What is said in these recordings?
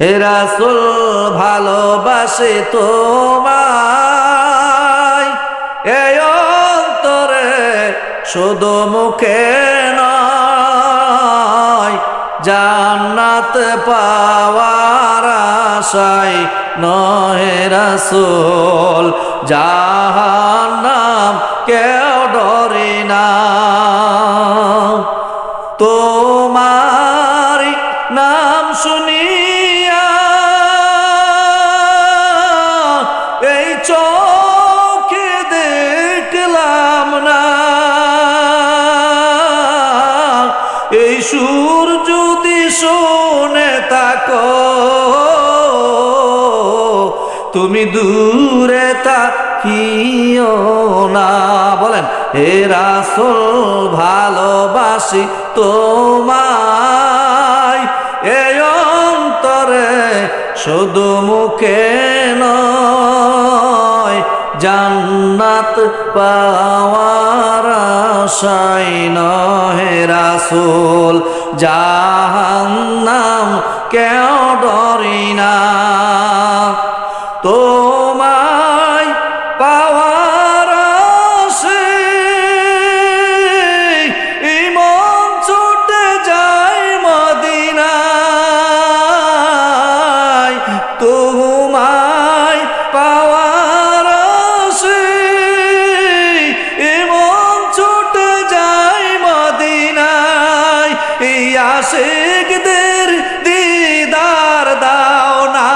রাসুল, ভালোবাসে তোমায়। এই অন্তরে শুধু মুখে নয়, জান্নাত পাওয়ার আশায় নয় রাসুল, জাহান্নাম কেউ ডরে না। তোমার নাম শুনিয়া চোখে দেখলাম না। এই সুর যদি শোনে তাকো, তুমি দূরে তাকিও না। বলেন, হে রাসুল, ভালোবাসি তোমায়। এই অন্তরে শুধু মুখে নয় জান্নাত পাওয়ার আশায় নহে রাসূল জাহান্নাম কেউ ডরি না। আশিকদের দিদার দাও না।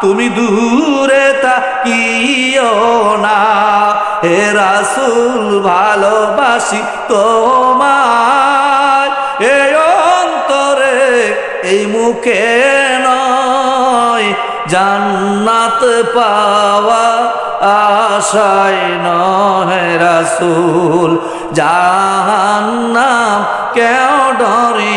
তুমি দূরে তাকিও না। হে রাসুল, ভালোবাসি তোমায়। এ অন্তরে এই মুখে নয় জান্নাত পাওয়া আশায় নহে রাসুল জাহান্নাম কেউ ডরে